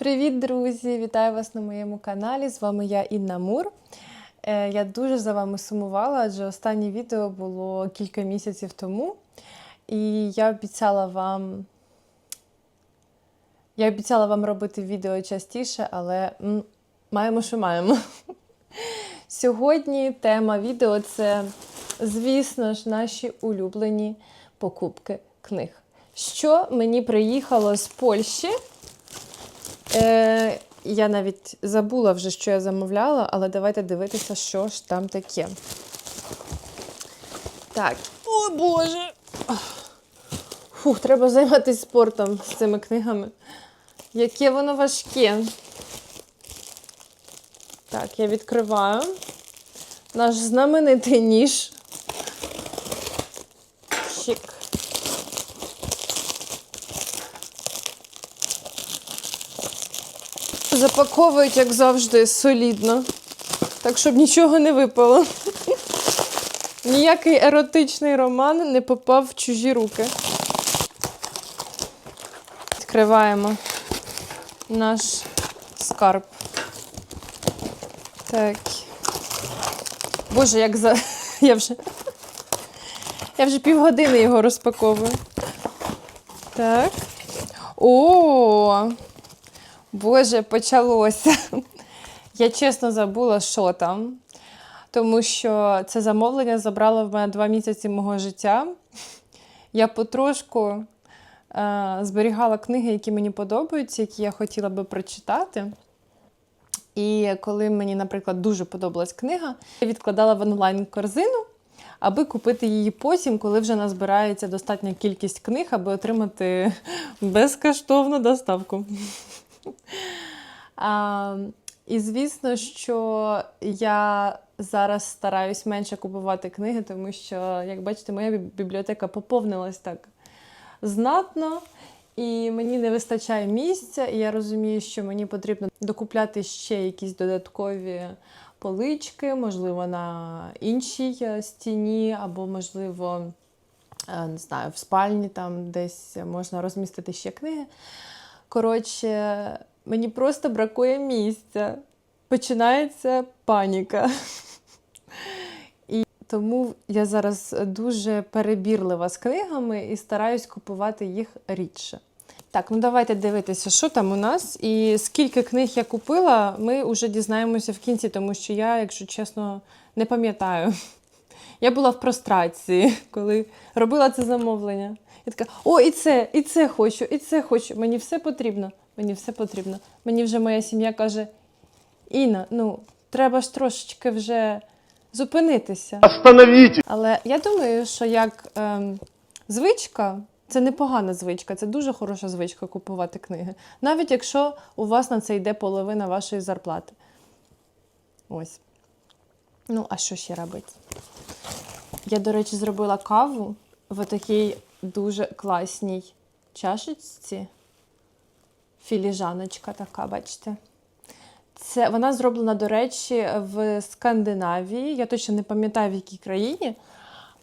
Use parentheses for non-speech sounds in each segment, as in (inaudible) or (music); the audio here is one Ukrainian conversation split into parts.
Привіт, друзі! Вітаю вас на моєму каналі. З вами я Інна Мур. Е, Я дуже за вами сумувала, адже останнє відео було кілька місяців тому. І я обіцяла вам. Я обіцяла вам робити відео частіше, але маємо, що маємо. (laughs) Сьогодні тема відео це, звісно ж, наші улюблені покупки книг. Що мені приїхало з Польщі? Е, я навіть забула вже, що я замовляла, але давайте дивитися, що ж там таке. Так, о Боже! Фух, треба займатися спортом з цими книгами. Яке воно важке. Так, я відкриваю наш знаменитий ніж. Чик. Запаковують, як завжди, солідно. Так, щоб нічого не випало. Ніякий еротичний роман не попав в чужі руки. Відкриваємо наш скарб. Так. Боже, як за. (laughs) Я вже. Я вже півгодини його розпаковую. Так. О! Боже, почалося. Я чесно забула, що там, тому що це замовлення забрало в мене два місяці мого життя. Я потрошку е, зберігала книги, які мені подобаються, які я хотіла би прочитати. І коли мені, наприклад, дуже подобалась книга, я відкладала в онлайн-корзину, аби купити її потім, коли вже назбирається достатня кількість книг, аби отримати (laughs) безкоштовну доставку. (laughs) І звісно, що я зараз стараюсь менше купувати книги, тому що, як бачите, моя бібліотека поповнилась так знатно, і мені не вистачає місця, і я розумію, що мені потрібно докупляти ще якісь додаткові полички, можливо, на іншій е, стіні, або, можливо, е, не знаю, в спальні там десь можна розмістити ще книги. Коротше, мені просто бракує місця. Починається паніка. І тому я зараз дуже перебірлива з книгами і стараюсь купувати їх рідше. Так, ну давайте дивитися, що там у нас. І скільки книг я купила, ми вже дізнаємося в кінці, тому що я, якщо чесно, не пам'ятаю. Я була в прострації, коли робила це замовлення. Я така: о, і це, і це хочу, і це хочу. Мені все потрібно. Мені все потрібно. Мені вже моя сім'я каже: Інна, ну, треба ж трошечки вже зупинитися. Остановите! Але я думаю, що як ем, звичка, це непогана звичка, це дуже хороша звичка купувати книги. Навіть якщо у вас на це йде половина вашої зарплати. Ось. Ну, а що ще робити? Я, до речі, зробила каву в такій дуже класній чашечці. Філіжаночка така, бачите. Це вона зроблена, до речі, в Скандинавії. Я точно не пам'ятаю в якій країні.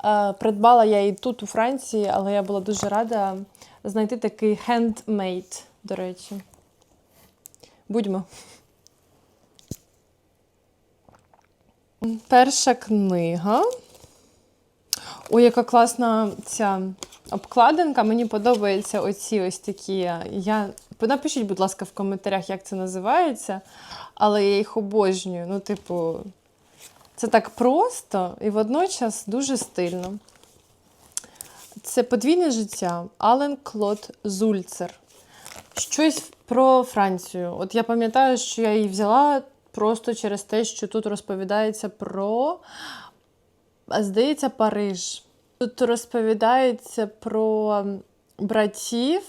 Е, Придбала я її тут, у Франції, але я була дуже рада знайти такий handmade, до речі. Будьмо. Перша книга. Ой, яка класна ця обкладинка. Мені подобаються оці ось такі. Я... Напишіть, будь ласка, в коментарях, як це називається, але я їх обожнюю. Ну, типу, це так просто і водночас дуже стильно. Це подвійне життя Ален Клод Зульцер. Щось про Францію. От я пам'ятаю, що я її взяла просто через те, що тут розповідається про, здається, Париж. Тут розповідається про братів,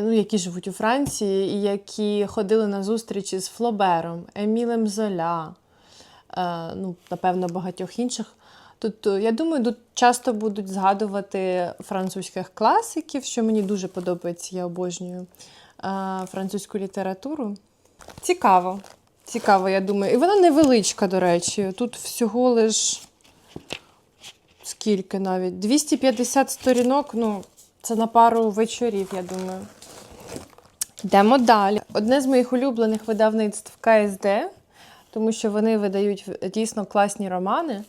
ну, які живуть у Франції, і які ходили на зустрічі з Флобером, Емілем Золя, е, ну, напевно, багатьох інших. Тут, е, я думаю, тут часто будуть згадувати французьких класиків, що мені дуже подобається, я обожнюю е, французьку літературу. Цікаво. Цікаво, я думаю. І вона невеличка, до речі. Тут всього лиш скільки навіть? 250 сторінок, ну, це на пару вечорів, я думаю. Йдемо далі. Одне з моїх улюблених видавництв КСД, тому що вони видають дійсно класні романи.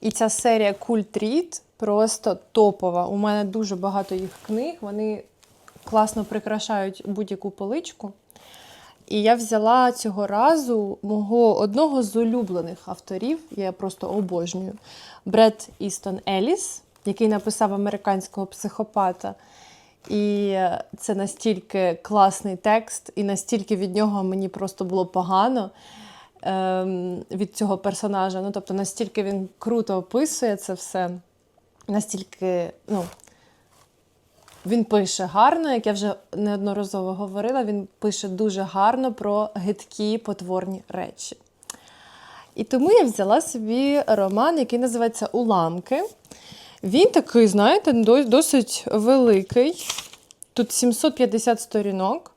І ця серія Культ Рід просто топова. У мене дуже багато їх книг. Вони класно прикрашають будь-яку поличку. І я взяла цього разу мого одного з улюблених авторів, я просто обожнюю, Бред Істон Еліс, який написав американського психопата. І це настільки класний текст, і настільки від нього мені просто було погано ем, від цього персонажа. Ну, тобто, настільки він круто описує це все, настільки, ну, він пише гарно, як я вже неодноразово говорила, він пише дуже гарно про гидкі потворні речі. І тому я взяла собі роман, який називається Уламки. Він такий, знаєте, досить великий. Тут 750 сторінок.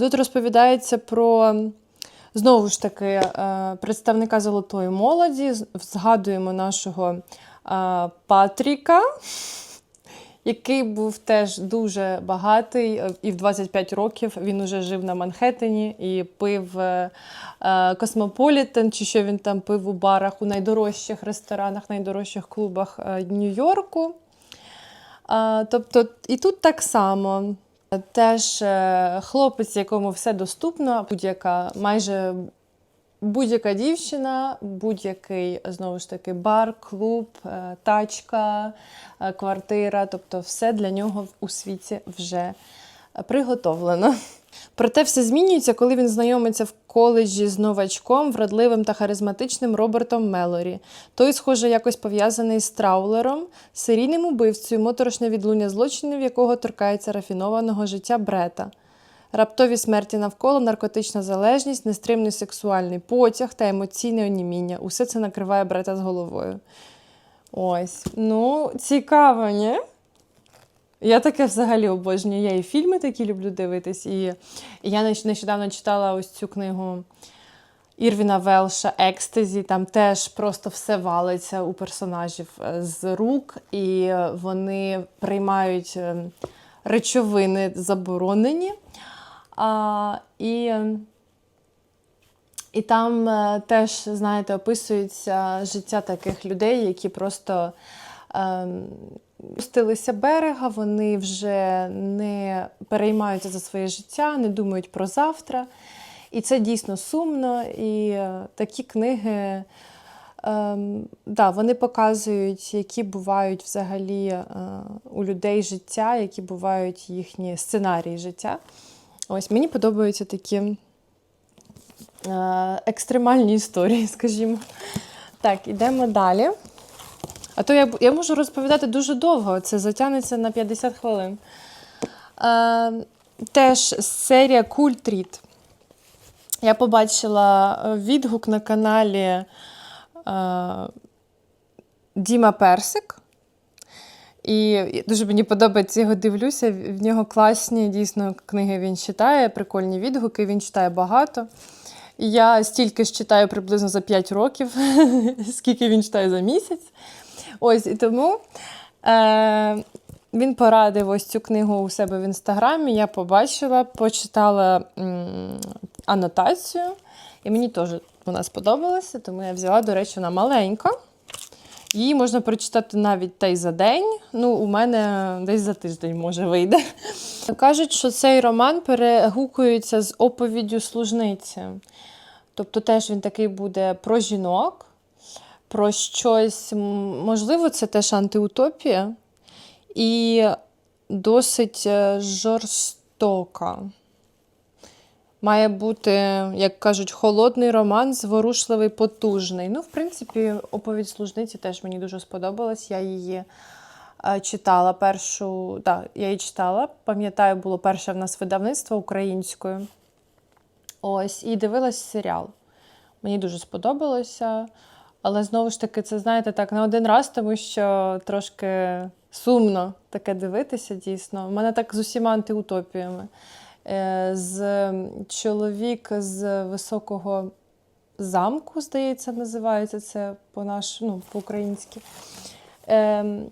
Тут розповідається про, знову ж таки, е, представника золотої молоді. Згадуємо нашого Патріка, який був теж дуже багатий, е, і в 25 років він уже жив на Манхеттені і пив е, е, Космополітен, чи що він там пив у барах у найдорожчих ресторанах, найдорожчих клубах Нью-Йорку. Тобто, і тут так само. Теж хлопець, якому все доступно, будь-яка майже будь-яка дівчина, будь-який знову ж таки бар, клуб, е, тачка, е, квартира, тобто все для нього у світі вже приготовлено. Проте все змінюється, коли він знайомиться в коледжі з новачком, вродливим та харизматичним Робертом Мелорі. Той, схоже, якось пов'язаний з траулером, серійним убивцею, моторошне відлуння злочинів, якого торкається рафінованого життя Брета. Раптові смерті навколо, наркотична залежність, нестримний сексуальний потяг та емоційне оніміння. Усе це накриває Брета з головою. Ось. Ну, цікаво, ні? Я таке взагалі обожнюю. Я і фільми такі люблю дивитись. І, я нещодавно читала ось цю книгу Ірвіна Велша Екстезі. Там теж просто все валиться у персонажів е, з рук, і вони приймають е, речовини заборонені. А, і, і там е, теж, знаєте, описується життя таких людей, які просто. ем, Спустилися берега, вони вже не переймаються за своє життя, не думають про завтра. І це дійсно сумно. І е, такі книги ем, да, вони показують, які бувають взагалі е, у людей життя, які бувають їхні сценарії життя. Ось мені подобаються такі е, екстремальні історії, (laughs) скажімо. Так, ідемо далі. А то я, я можу розповідати дуже довго, це затягнеться на 50 хвилин. Е, теж серія Культріт. Я побачила е, відгук на каналі е, Діма Персик. І дуже мені подобається його дивлюся. В нього класні дійсно книги він читає, прикольні відгуки, він читає багато. Я стільки ж читаю приблизно за 5 років, (laughs) скільки він читає за місяць. Ось і тому е, він порадив ось цю книгу у себе в інстаграмі. Я побачила, почитала м, анотацію, і мені теж вона сподобалася, тому я взяла, до речі, вона маленька. Її можна прочитати навіть та й за день. Ну, у мене десь за тиждень може вийде. Кажуть, що цей роман перегукується з оповіддю служниці. Тобто теж він такий буде про жінок, про щось, можливо, це теж антиутопія і досить е, жорстока. Має бути, як кажуть, холодний роман, зворушливий, потужний. Ну, в принципі, оповідь служниці теж мені дуже сподобалась. Я її е, читала першу. Так, я її читала. Пам'ятаю, було перше в нас видавництво українською. Ось, і дивилась серіал. Мені дуже сподобалося. Але знову ж таки, це знаєте так на один раз, тому що трошки сумно таке дивитися дійсно. У мене так з усіма антиутопіями. Е, З чоловік з високого замку, здається, називається це по наш, ну, по-українськи. Ем,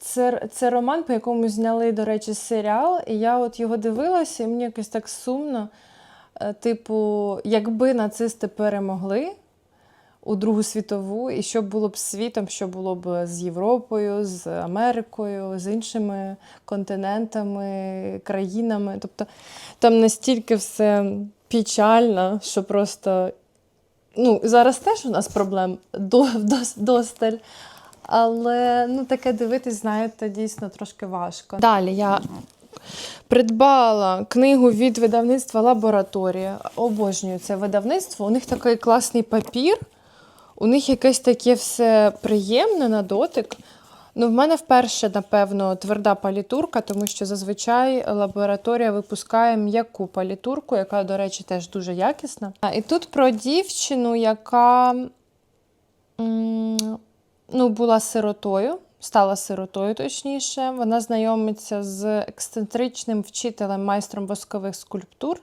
Це, це роман, по якому зняли, до речі, серіал, і я от його дивилася, і мені якось так сумно. Е, Типу, якби нацисти перемогли у Другу світову, і що було б з світом, що було б з Європою, з Америкою, з іншими континентами, країнами. Тобто там настільки все печально, що просто. Ну, зараз теж у нас проблем до, дос- досталь. Але ну, таке дивитись, знаєте, дійсно трошки важко. Далі я придбала книгу від видавництва Лабораторія. Обожнюю це видавництво. У них такий класний папір, у них якесь таке все приємне на дотик. Ну, в мене вперше, напевно, тверда палітурка, тому що зазвичай лабораторія випускає м'яку палітурку, яка, до речі, теж дуже якісна. А, І тут про дівчину, яка ну, була сиротою, стала сиротою, точніше. Вона знайомиться з ексцентричним вчителем, майстром воскових скульптур,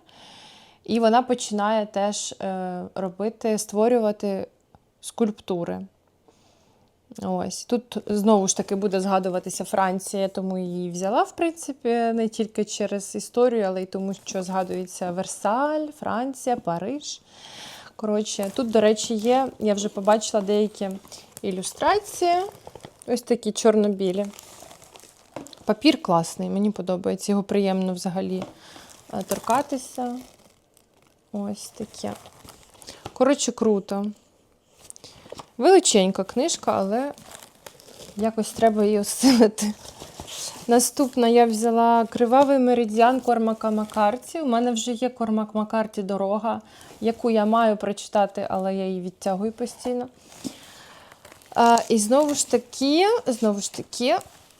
і вона починає теж е, робити, створювати скульптури. Ось тут знову ж таки буде згадуватися Франція, тому її взяла, в принципі, не тільки через історію, але й тому, що згадується Версаль, Франція, Париж. Коротше, тут, до речі, є, я вже побачила деякі ілюстрації. Ось такі чорно-білі. Папір класний, мені подобається. Його приємно взагалі е, торкатися. Ось таке. Коротше, круто. Величенька книжка, але якось треба її осилити. Наступна я взяла кривавий меридіан Кормака Макарті. У мене вже є Кормак Макарті дорога, яку я маю прочитати, але я її відтягую постійно. А, і знову ж таки, знову ж таки,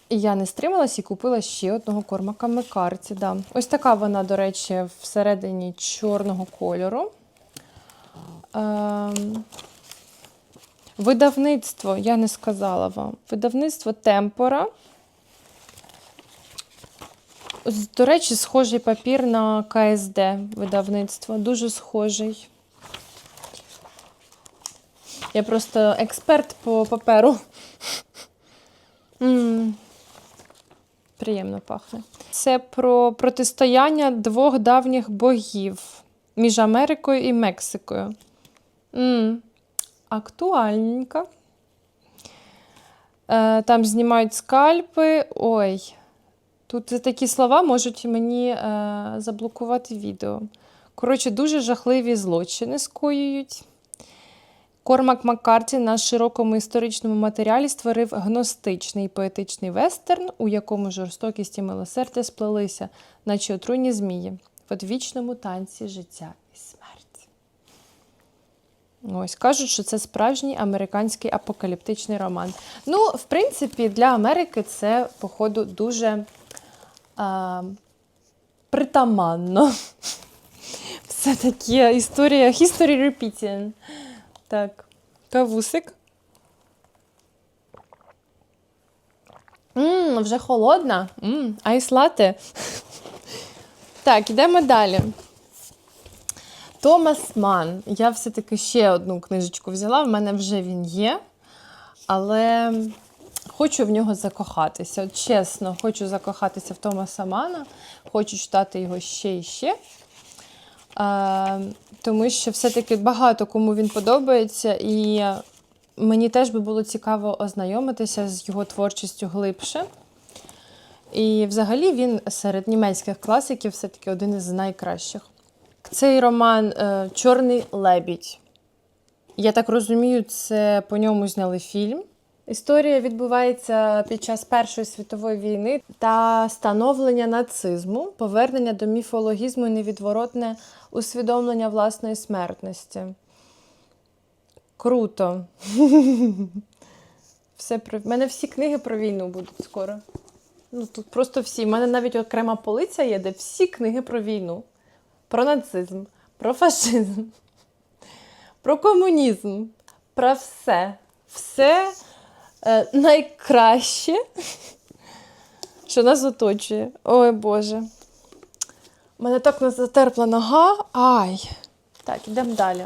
я не стрималась і купила ще одного Кормака Макарті. Да. Ось така вона, до речі, всередині чорного кольору. Ем, Видавництво, я не сказала вам. Видавництво Темпора. До речі, схожий папір на КСД видавництво. Дуже схожий. Я просто експерт по паперу. М, Приємно пахне. Це про протистояння двох давніх богів між Америкою і Мексикою. М, Актуальненько. Е, Там знімають скальпи. Ой. Тут такі слова можуть мені е, заблокувати відео. Коротше, дуже жахливі злочини скоюють. Кормак Маккарті на широкому історичному матеріалі створив гностичний поетичний вестерн, у якому жорстокість і милосердя сплелися, наче отруйні змії, в одвічному танці життя. Ось кажуть, що це справжній американський апокаліптичний роман. Ну, в принципі, для Америки це, походу, дуже а, притаманно. (laughs) Все-таки історія history repeating. Так, кавусик. Мм, вже холодна. Мм, айс лате. (laughs) Так, ідемо далі. Томас Ман. Я все-таки ще одну книжечку взяла, в мене вже він є. Але хочу в нього закохатися. От чесно, хочу закохатися в Томаса Мана, хочу читати його ще і ще. А, тому що все-таки багато кому він подобається, і мені теж би було цікаво ознайомитися з його творчістю глибше. І взагалі він серед німецьких класиків все-таки один із найкращих. Цей роман е, Чорний лебідь. Я так розумію, це по ньому зняли фільм. Історія відбувається під час Першої світової війни та становлення нацизму, повернення до міфологізму і невідворотне усвідомлення власної смертності. Круто. (laughs) Все про... У мене всі книги про війну будуть скоро. Ну, тут просто всі. У мене навіть окрема полиця є, де всі книги про війну, про нацизм, про фашизм, про комунізм, про все. Все е, найкраще, що нас оточує. Ой Боже. У мене так не затерпла нога. Ай. Так, ідемо далі.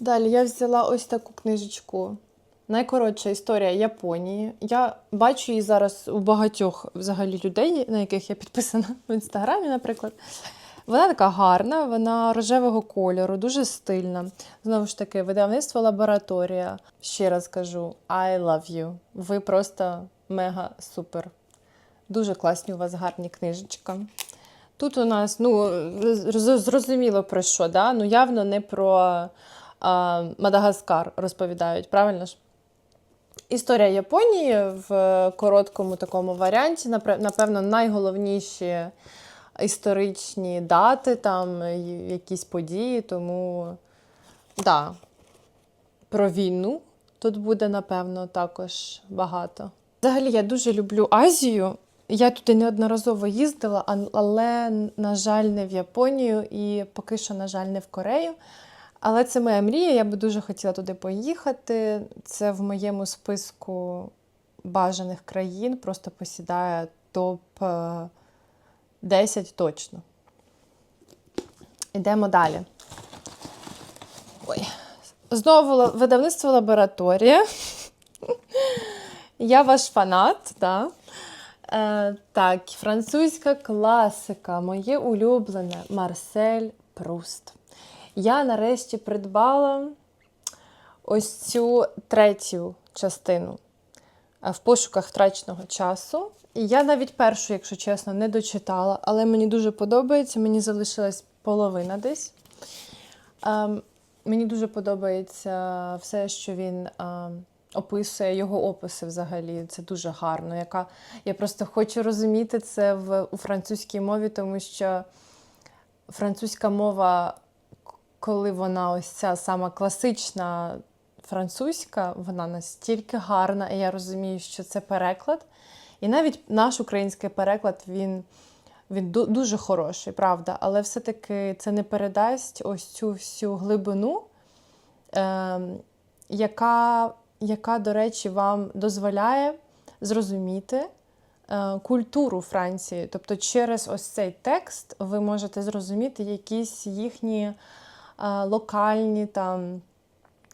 Далі я взяла ось таку книжечку Найкоротша історія Японії. Я бачу її зараз у багатьох взагалі людей, на яких я підписана в інстаграмі, наприклад. Вона така гарна, вона рожевого кольору, дуже стильна. Знову ж таки, видавництво лабораторія. Ще раз кажу: I love you. Ви просто мега супер. Дуже класні у вас гарні книжечка. Тут у нас, ну, зрозуміло про що, да? ну явно не про а, Мадагаскар розповідають, правильно ж? Історія Японії в короткому такому варіанті, напевно, найголовніші історичні дати, там якісь події, тому да, про війну тут буде, напевно, також багато. Взагалі, я дуже люблю Азію. Я туди неодноразово їздила, але, на жаль, не в Японію і поки що, на жаль, не в Корею. Але це моя мрія, я би дуже хотіла туди поїхати. Це в моєму списку бажаних країн, просто посідає топ е, 10 точно. Йдемо далі. Ой. Знову видавництво лабораторія. Я ваш фанат, да. Е, так, французька класика, моє улюблене Марсель Пруст. Я нарешті придбала ось цю третю частину е, в пошуках втраченого часу. І я навіть першу, якщо чесно, не дочитала, але мені дуже подобається. Мені залишилась половина десь. Ем, мені дуже подобається все, що він ем, описує, його описи взагалі. Це дуже гарно. Яка... Я просто хочу розуміти це в, у французькій мові, тому що французька мова, коли вона ось ця сама класична французька, вона настільки гарна, і я розумію, що це переклад. І навіть наш український переклад, він, він дуже хороший, правда, але все-таки це не передасть ось цю всю глибину, ем, яка, яка, до речі, вам дозволяє зрозуміти е, культуру Франції. Тобто, через ось цей текст ви можете зрозуміти якісь їхні е, локальні там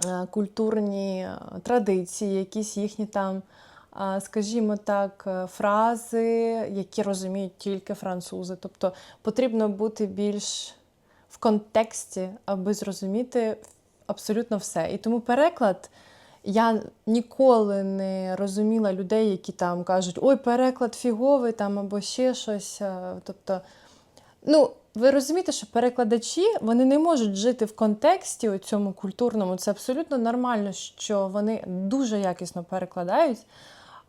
е, культурні е, традиції, якісь їхні там, е, скажімо так, е, фрази, які розуміють тільки французи. Тобто потрібно бути більш в контексті, аби зрозуміти абсолютно все. І тому переклад. Я ніколи не розуміла людей, які там кажуть, ой, переклад фіговий там або ще щось. е, Тобто, ну, ви розумієте, що перекладачі вони не можуть жити в контексті у цьому культурному. Це абсолютно нормально, що вони дуже якісно перекладають,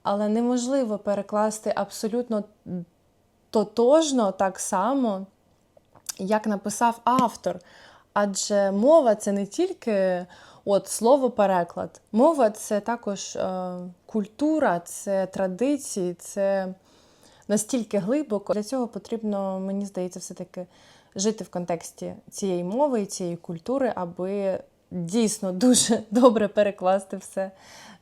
але неможливо перекласти абсолютно тотожно так само, як написав автор. Адже мова це не тільки от слово переклад. Мова це також е, культура, це традиції, це настільки глибоко. Для цього потрібно, мені здається, все-таки жити в контексті цієї мови і цієї культури, аби дійсно (laughs) дуже добре перекласти все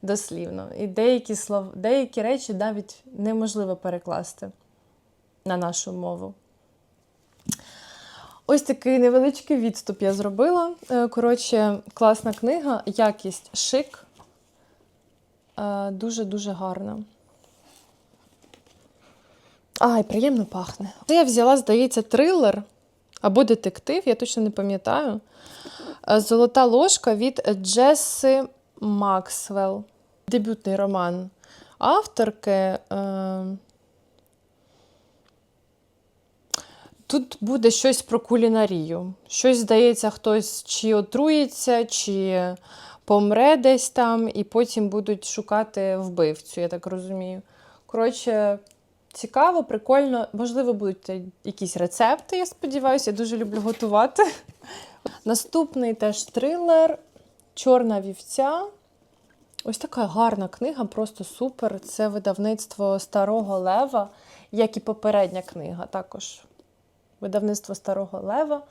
дослівно. І деякі слов, деякі речі навіть неможливо перекласти на нашу мову. Ось такий невеличкий відступ я зробила. Е, Коротше, класна книга, якість шик. Е, Дуже-дуже гарна. Ай, приємно пахне. Це я взяла, здається, трилер або детектив, я точно не пам'ятаю. Е, Золота ложка від Джеси Максвелл. Дебютний роман авторки. Е, Тут буде щось про кулінарію. Щось, здається, хтось чи отруїться, чи помре десь там, і потім будуть шукати вбивцю, я так розумію. Коротше, цікаво, прикольно. Можливо, будуть якісь рецепти, я сподіваюся, я дуже люблю готувати. Наступний теж трилер Чорна вівця. Ось така гарна книга, просто супер. Це видавництво Старого Лева, як і попередня книга також видавництво Старого Лева.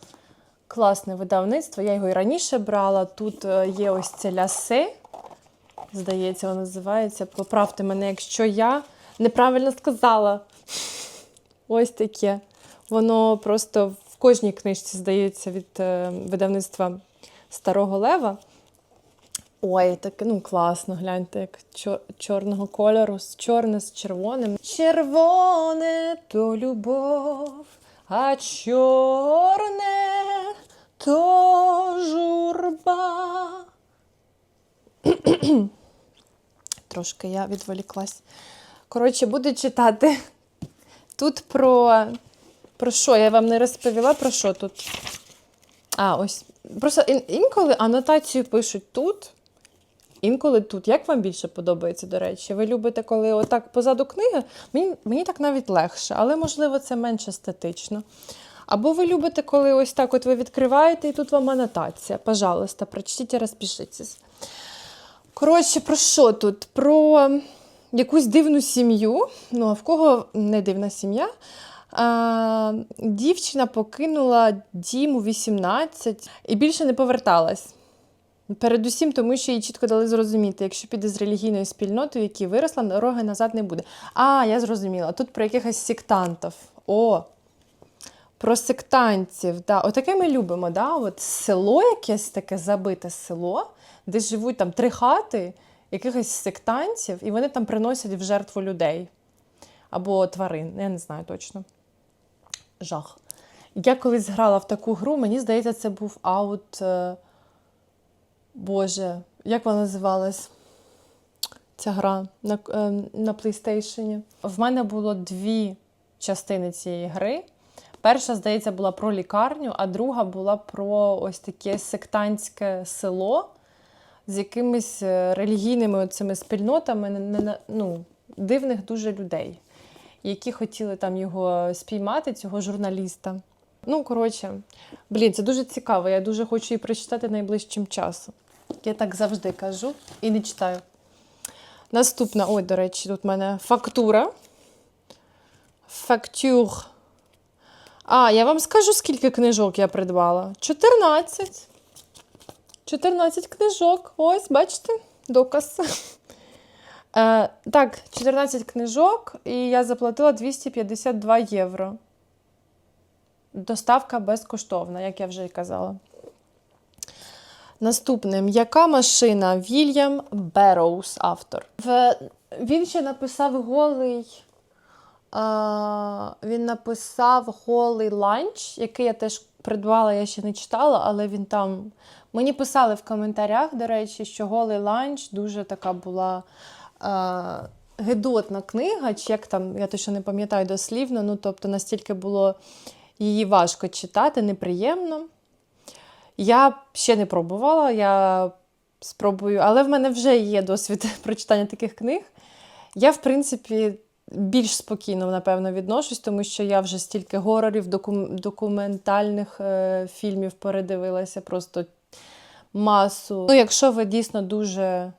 Класне видавництво. Я його і раніше брала. Тут е, є ось це лясе. Здається, воно називається. Поправте мене, якщо я неправильно сказала. Ось таке. Воно просто в кожній книжці, здається, від е, видавництва Старого Лева. Ой, так ну класно, гляньте, як чор- чорного кольору, з чорне з червоним. Червоне то любов, а чорне то журба. (clears throat) Трошки я відволіклась. Коротше, буду читати. Тут про. Про що? Я вам не розповіла про що тут. А, ось. Просто ін- інколи анотацію пишуть тут, інколи тут. Як вам більше подобається, до речі? Ви любите, коли отак позаду книги? Мені, мені так навіть легше, але можливо це менш естетично. Або ви любите, коли ось так от ви відкриваєте, і тут вам анотація. Пожалуйста, прочтіть і розпишіться. Коротше, про що тут? Про якусь дивну сім'ю. Ну, а в кого не дивна сім'я? А, дівчина покинула дім у 18 і більше не поверталась. Передусім, тому що їй чітко дали зрозуміти, якщо піде з релігійної спільноти, в виросла, дороги назад не буде. А, я зрозуміла. Тут про якихось сектантів. О, про сектантів. Да. Отаке ми любимо. Да? От село якесь таке забите село, де живуть там три хати якихось сектантів, і вони там приносять в жертву людей або тварин. Я не знаю точно. Жах. Я колись грала в таку гру, мені здається, це був аут. е, Боже, як вона називалась? Ця гра на, е, на PlayStation. В мене було дві частини цієї гри. Перша, здається, була про лікарню, а друга була про ось таке сектантське село з якимись е, релігійними цими спільнотами не- ну, дивних дуже людей, які хотіли там його спіймати, цього журналіста. Ну, коротше, блін, це дуже цікаво. Я дуже хочу її прочитати найближчим часом. Я так завжди кажу і не читаю. Наступна, ой, до речі, тут в мене фактура. Фактюр. А, я вам скажу, скільки книжок я придбала. 14. 14 книжок. Ось, бачите, доказ. Е, так, 14 книжок, і я заплатила 252 євро. Доставка безкоштовна, як я вже і казала. Наступне, м'яка машина Вільям Берроуз, автор. В... Він ще написав голий. А, він написав голий ланч, який я теж придбала, я ще не читала, але він там. Мені писали в коментарях, до речі, що голий ланч дуже така була а, гидотна книга, чи як там, я точно не пам'ятаю дослівно, ну тобто настільки було її важко читати, неприємно. Я ще не пробувала, я спробую, але в мене вже є досвід (laughs) прочитання таких книг. Я, в принципі, більш спокійно, напевно, відношусь, тому що я вже стільки горорів, докум- документальних е, фільмів передивилася, просто масу. Ну, якщо ви дійсно дуже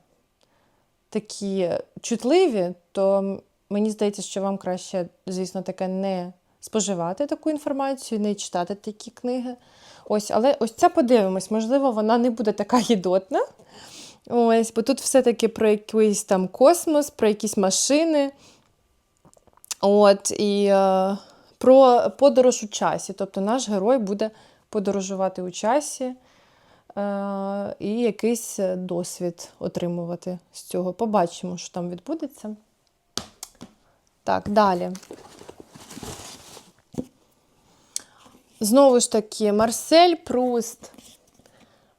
такі чутливі, то мені здається, що вам краще, звісно, таке не споживати таку інформацію, не читати такі книги. Ось, але ось ця подивимось, можливо, вона не буде така гідотна. Ось, бо тут все-таки про якийсь там космос, про якісь машини. От, і е, про подорож у часі. Тобто наш герой буде подорожувати у часі і якийсь е, досвід отримувати з цього. Побачимо, що там відбудеться. Так, далі. Знову ж таки, Марсель Пруст,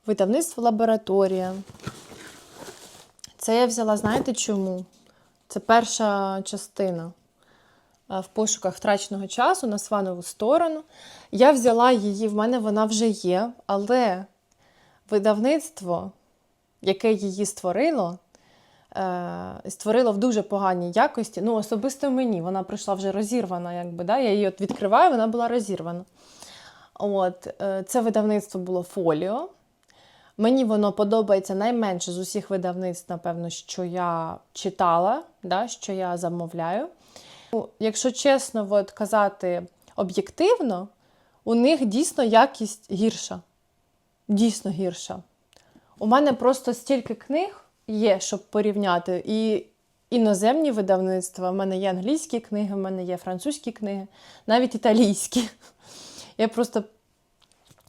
видавництво лабораторія. Це я взяла, знаєте чому? Це перша частина е, в пошуках втраченого часу на сванову сторону. Я взяла її, в мене вона вже є, але видавництво, яке її створило, е, створило в дуже поганій якості. Ну, особисто мені, вона прийшла вже розірвана, якби, да? я її от відкриваю, вона була розірвана. От, е, це видавництво було фоліо. Мені воно подобається найменше з усіх видавництв, напевно, що я читала, да, що я замовляю. Ну, Якщо чесно от, казати об'єктивно, у них дійсно якість гірша. Дійсно гірша. У мене просто стільки книг є, щоб порівняти. І іноземні видавництва. У мене є англійські книги, у мене є французькі книги, навіть італійські. (laughs) Я просто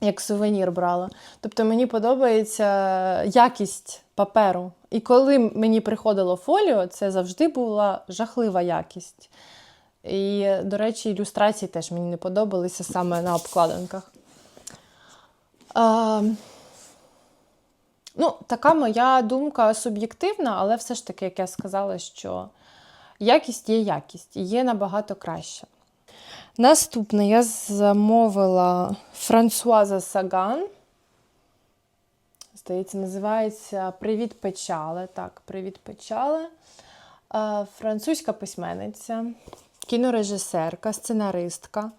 як сувенір брала. Тобто мені подобається якість паперу. І коли мені приходило фоліо, це завжди була жахлива якість. І, до речі, ілюстрації теж мені не подобалися саме на обкладинках. А, ну, така моя думка суб'єктивна, але все ж таки, як я сказала, що якість є якість, і є набагато краще. Наступне я замовила Франсуаза Саган. Здається, називається Привіт Печале. Так, Привіт Печале. Е, Французька письменниця, кінорежисерка, сценаристка.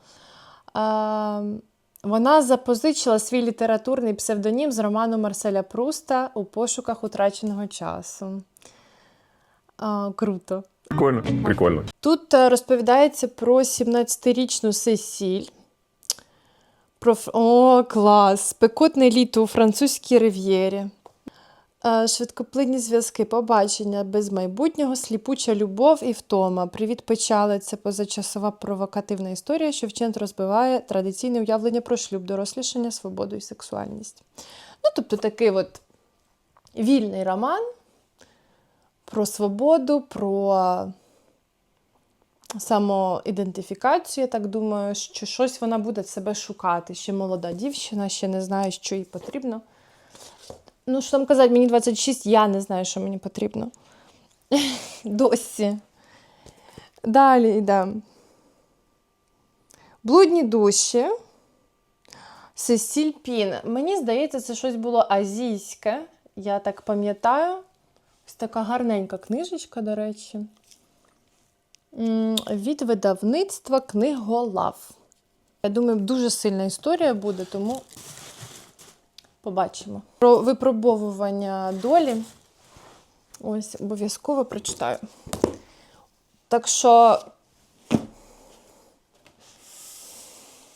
Вона запозичила свій літературний псевдонім з роману Марселя Пруста у пошуках утраченого часу. А, Круто. Прикольно, прикольно. Тут е, розповідається про 17-річну Сесіль. Про... О, клас! Спекотне літо у французькій рив'єрі. Е, Швидкоплинні зв'язки, побачення без майбутнього, сліпуча любов і втома. Привіт, печали. Це позачасова провокативна історія, що вчент розбиває традиційне уявлення про шлюб, дорослішання, свободу і сексуальність. Ну, тобто такий от вільний роман про свободу, про самоідентифікацію. Я так думаю, що щось вона буде себе шукати. Ще молода дівчина, ще не знає, що їй потрібно. Ну, що там казати, мені 26, я не знаю, що мені потрібно. (laughs) Досі. Далі йдемо. Блудні душі. Сесіль Пін. Мені здається, це щось було азійське. Я так пам'ятаю. Ось така гарненька книжечка, до речі. Від видавництва книголав. Я думаю, дуже сильна історія буде, тому побачимо. Про випробовування долі. Ось обов'язково прочитаю. Так що.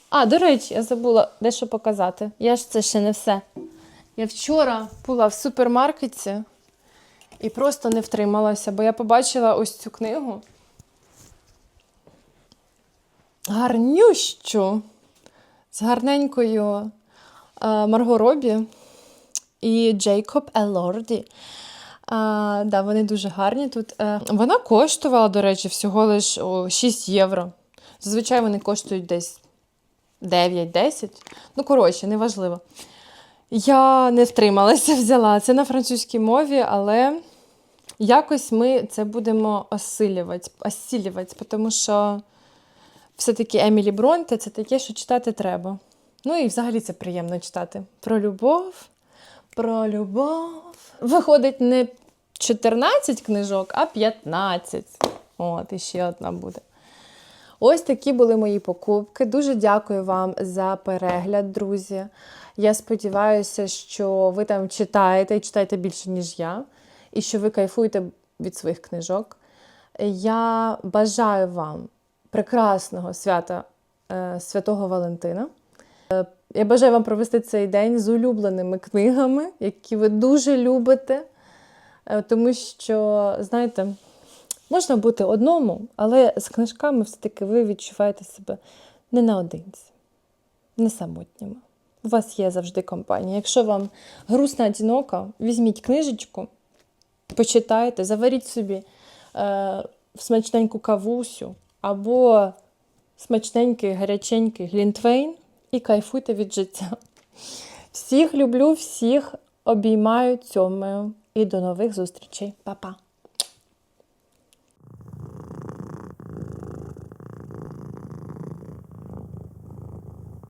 А, до речі, я забула дещо показати. Я ж це ще не все. Я вчора була в супермаркеті і просто не втрималася, бо я побачила ось цю книгу. Гарнющу з гарненькою Марго Робі і Джейкоб Елорді. А, да, вони дуже гарні тут. Е, вона коштувала, до речі, всього лише 6 євро. Зазвичай вони коштують десь 9-10. Ну, коротше, неважливо. Я не втрималася, (laughs) взяла. Це на французькій мові, але якось ми це будемо осилювати, осилювати тому що все-таки Емілі Бронте це таке, що читати треба. Ну і взагалі це приємно читати. Про любов, про любов. Виходить не 14 книжок, а 15. От, і ще одна буде. Ось такі були мої покупки. Дуже дякую вам за перегляд, друзі. Я сподіваюся, що ви там читаєте і читаєте більше, ніж я, і що ви кайфуєте від своїх книжок. Я бажаю вам прекрасного свята е, Святого Валентина. Я бажаю вам провести цей день з улюбленими книгами, які ви дуже любите. Е, Тому що, знаєте, можна бути одному, але з книжками все-таки ви відчуваєте себе не наодинці, не самотніми. У вас є завжди компанія. Якщо вам грустно одиноко, візьміть книжечку, почитайте, заваріть собі е, смачненьку кавусю або смачненький гаряченький глінтвейн і кайфуйте від життя. Всіх люблю, всіх обіймаю цьомою і до нових зустрічей. Па-па!